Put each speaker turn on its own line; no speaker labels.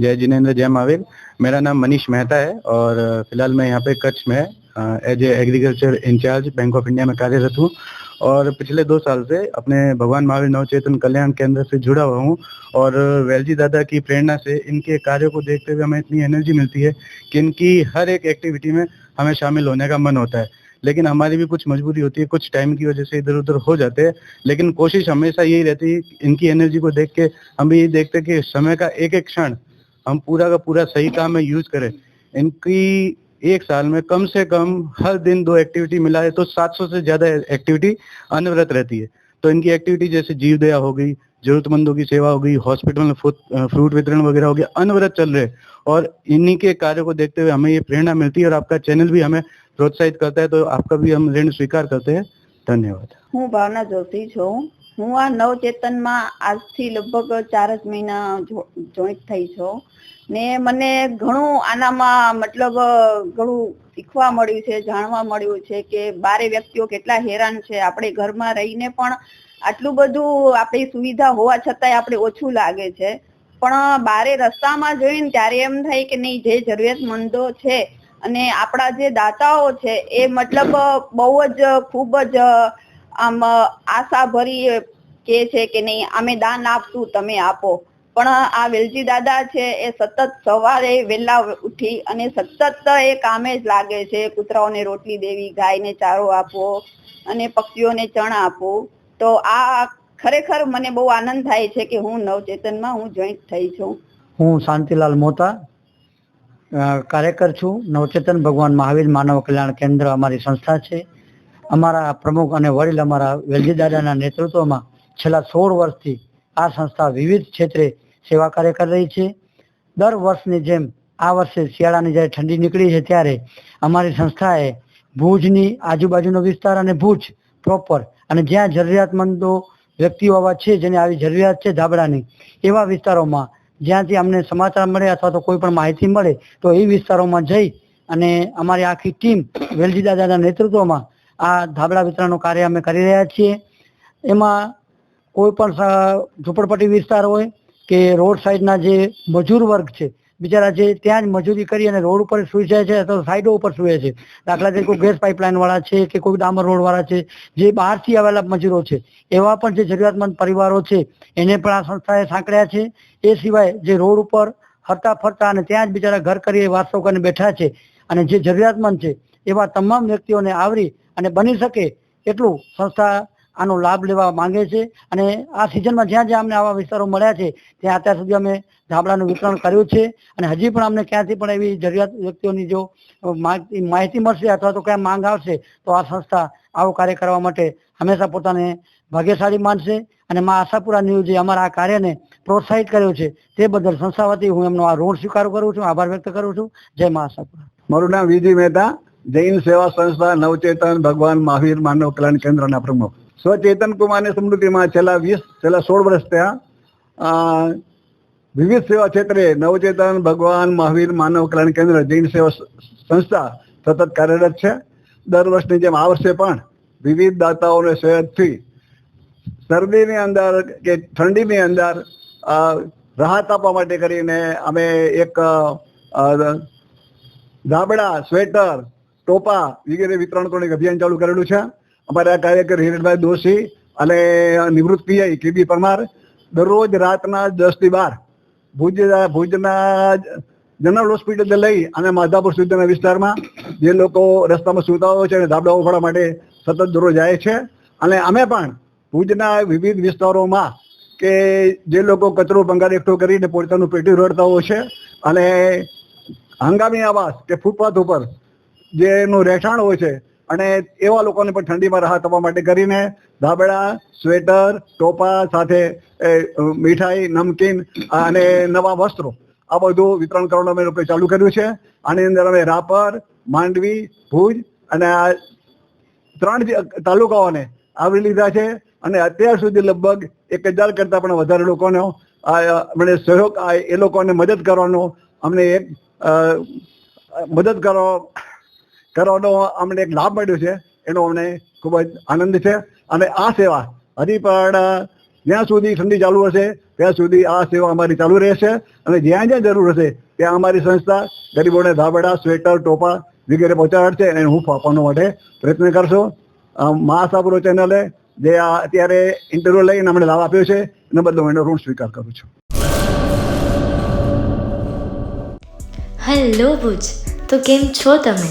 जय जिनेन्द्र, जय महावीर। मेरा नाम मनीष मेहता है और फ़िलहाल मैं यहाँ पे कच्छ में as a agriculture incharge bank of India में कार्यरत हूँ और पिछले दो साल से अपने भगवान महावीर नवचेतन कल्याण केंद्र से जुड़ा हुआ हूँ और वेलजी दादा की प्रेरणा से इनके कार्यों को देखते हुए हमें इतनी एनर्जी मिलती है कि इनकी हर एक एक्टिविटी में हमें शामिल होने का मन होता है। लेकिन हमारी भी कुछ मजबूरी होती है, कुछ टाइम की वजह से इधर उधर हो जाते हैं। लेकिन कोशिश हमेशा यही रहती है इनकी एनर्जी को देख के हम भी यही देखते हैं कि समय का एक एक क्षण हम पूरा का पूरा सही काम में यूज़ करें। इनकी एक साल में कम से कम हर दिन दो एक्टिविटी मिला है तो 700 से ज़्यादा एक्टिविटी अनवरत रहती है। तो इनकी एक्टिविटी जैसे जीव दया हो गई, जरूरतमंदों की सेवा हो गई हॉस्पिटल में फ्रूट वितरण वगैरह हो गया, अनवरत चल रहे और इन्हीं के कार्यो को देखते हुए हमें ये प्रेरणा मिलती है और आपका चैनल भी हमें प्रोत्साहित करता है तो आपका भी हम ऋण स्वीकार करते हैं। धन्यवाद।
हूँ भावना ज्योतिष हूँ। હું આ નવચેતનમાં આજથી લગભગ ચાર જ મહિના જોઈન્ટ થઈ છું. ને મને ઘણું આનામાં મતલબ, ઘણું શીખવા મળ્યું છે, જાણવા મળ્યું છે કે બારે વ્યક્તિઓ કેટલા હેરાન છે. આપણે ઘરમાં રહીને પણ આટલું બધું આપણી સુવિધા હોવા છતાંય આપણે ઓછું લાગે છે. પણ બારે રસ્તામાં જોઈને ત્યારે એમ થાય કે નહીં, જે જરૂરિયાતમંદો છે અને આપણા જે દાતાઓ છે, એ મતલબ બહુ જ ખૂબ જ, આમ આશા ભરી કે છે કે નહીં, અમે દાન આપશું, તમે આપો. પણ આ વેલજી દાદા છે, એ સતત સવારે વહેલા ઉઠી અને સતત એ કામે જ લાગે છે, કૂતરાઓને રોટલી દેવી, ગાયને ચારો આપવો અને પક્ષીઓને ચણ આપવું તો આ ખરેખર મને બહુ આનંદ થાય છે કે હું નવચેતનમાં હું જોઈન્ટ થઈ છું.
હું શાંતિલાલ મોતા કાર્યકર છું, નવચેતન ભગવાન મહાવીર માનવ કલ્યાણ કેન્દ્ર અમારી સંસ્થા છે. અમારા પ્રમુખ અને વડીલ અમારા વેલજી દાદાના નેતૃત્વમાં છેલ્લા સોળ વર્ષથી આ સંસ્થા વિવિધ ક્ષેત્રે સેવા કાર્ય કરી રહી છે. દર વર્ષની જેમ આ વર્ષે શિયાળાની જ્યારે ઠંડી નીકળી છે ત્યારે અમારી સંસ્થાએ ભુજની આજુબાજુનો વિસ્તાર અને ભુજ પ્રોપર અને જ્યાં જરૂરિયાતમંદો વ્યક્તિઓ આવા છે જેને આવી જરૂરિયાત છે ધાબળાની, એવા વિસ્તારોમાં જ્યાંથી અમને સમાચાર મળે અથવા તો કોઈ પણ માહિતી મળે, તો એ વિસ્તારોમાં જઈ અને અમારી આખી ટીમ વેલજી દાદાના નેતૃત્વમાં આ ધાબળા વિતરણનું કાર્ય અમે કરી રહ્યા છીએ. એમાં કોઈ પણ ઝૂંપડપટ્ટી વિસ્તાર હોય કે રોડ સાઈડના જે મજૂર વર્ગ છે, બિચારા જે ત્યાં જ મજૂરી કરી અને રોડ ઉપર સુઈ જાય છે અથવા સાઈડો ઉપર સુવે છે. દાખલા તરીકે કોઈ ગેસ પાઇપલાઇન વાળા છે કે કોઈ ડામર રોડ વાળા છે, જે બહારથી આવેલા મજૂરો છે, એવા પણ જે જરૂરિયાતમંદ પરિવારો છે, એને પણ આ સંસ્થાએ સાંકળ્યા છે. એ સિવાય જે રોડ ઉપર હરતા ફરતા અને ત્યાં જ બિચારા ઘર કરી વાસો કરીને બેઠા છે અને જે જરૂરિયાતમંદ છે, એવા તમામ વ્યક્તિઓને આવરી અને બની શકે એટલું સંસ્થા આનો લાભ લેવા માંગે છે. અને આ સિઝનમાં જ્યાં જ્યાં અમને આવા વિસ્તારો મળ્યા છે, ત્યાં અત્યાર સુધી અમે ધાબળાનું વિતરણ કર્યું છે. અને હજી પણ અમને ક્યાંથી પણ એવી જરૂરિયાત વ્યક્તિઓની જો માહિતી મળશે અથવા તો ક્યાં માંગ આવશે, તો આ સંસ્થા આવો કાર્ય કરવા માટે હંમેશા પોતાને ભાગ્યશાળી માનશે. અને મા આશાપુરા ન્યૂઝે અમારા આ કાર્યને પ્રોત્સાહિત કર્યો છે, તે બદલ સંસ્થા વતી હું એમનો આ ઋણ સ્વીકાર કરું છું, આભાર વ્યક્ત કરું છું. જય મા આશાપુરા.
મારું નામ વિજય મહેતા, જૈન સેવા સંસ્થા નવચેતન ભગવાન મહાવીર માનવ કલ્યાણ કેન્દ્રના પ્રમુખ. સ્વચેતન કુમારની સ્મૃતિમાં છેલ્લા વીસ, છેલ્લા સોળ વર્ષ ત્યાં વિવિધ સેવા ક્ષેત્રે નવચેતન, ભગવાન, મહાવીર, માનવ કલ્યાણ કેન્દ્ર, જૈન સેવા સંસ્થા સતત કાર્યરત છે. દર વર્ષની જેમ આ વર્ષે પણ વિવિધ દાતાઓને સહયોગથી શરદીની અંદર કે ઠંડીની અંદર રાહત આપવા માટે કરીને અમે એક ધાબળા, સ્વેટર, ટોપા વગેરે વિતરણ કરવાનું અભિયાન ચાલુ કરેલું છે. અમારા કાર્યકર હિરેનભાઈ દોશી અને નિવૃત્ત પીઆઈ કેબી પરમાર દરરોજ રાતના દસથી બાર ભુજ, ભુજના જનરલ હોસ્પિટલ લઈ અને માધાપુર સુધીના વિસ્તારમાં જે લોકો રસ્તામાં સુતા હોય છે અને ધાબળા ઉપાડવા માટે સતત દરરોજ જાય છે. અને અમે પણ ભુજના વિવિધ વિસ્તારોમાં કે જે લોકો કચરો ભંગાર એકઠો કરીને પોતાનું પેટી રડતા હોય છે અને હંગામી આવાસ કે ફૂટપાથ ઉપર જેનું રહેઠાણ હોય છે અને એવા લોકોને પણ ઠંડીમાં રાહત આપવા માટે કરીને ધાબળા, સ્વેટર, ટોપા સાથે મીઠાઈ, નમકીન અને નવા વસ્ત્રો. આ બધું વિતરણ કરવાનું અમે લોકોએ ચાલુ કર્યું છે. આની અંદર અમે રાપર, માંડવી, ભુજ અને આ ત્રણ તાલુકાઓને આવરી લીધા છે. અને અત્યાર સુધી લગભગ એક હજાર કરતાં પણ વધારે લોકોનો આ અમને સહયોગ એ લોકોને મદદ કરવાનો અમને એક મદદ કરો કરવાનો અમને એક લાભ મળ્યો છે. એનો અમને ખૂબ જ આનંદ છે. અને આ સેવા હજી પણ જ્યાં સુધી ઠંડી ચાલુ હશે, ત્યાં સુધી આ સેવા અમારી ચાલુ રહેશે. અને જ્યાં જ્યાં જરૂર હશે, ત્યાં અમારી સંસ્થા ગરીબોને ધાબડા, સ્વેટર, ટોપા વગેરે પહોંચાડશે અને હું આપવાનો માટે પ્રયત્ન કરશો. મહાસાપુરો ચેનલે જે આ અત્યારે ઇન્ટરવ્યુ લઈને અમને લાભ આપ્યો છે, એના બદલે એનો ઋણ સ્વીકાર કરું છું.
હેલો ભુજ, તો કેમ છો તમે?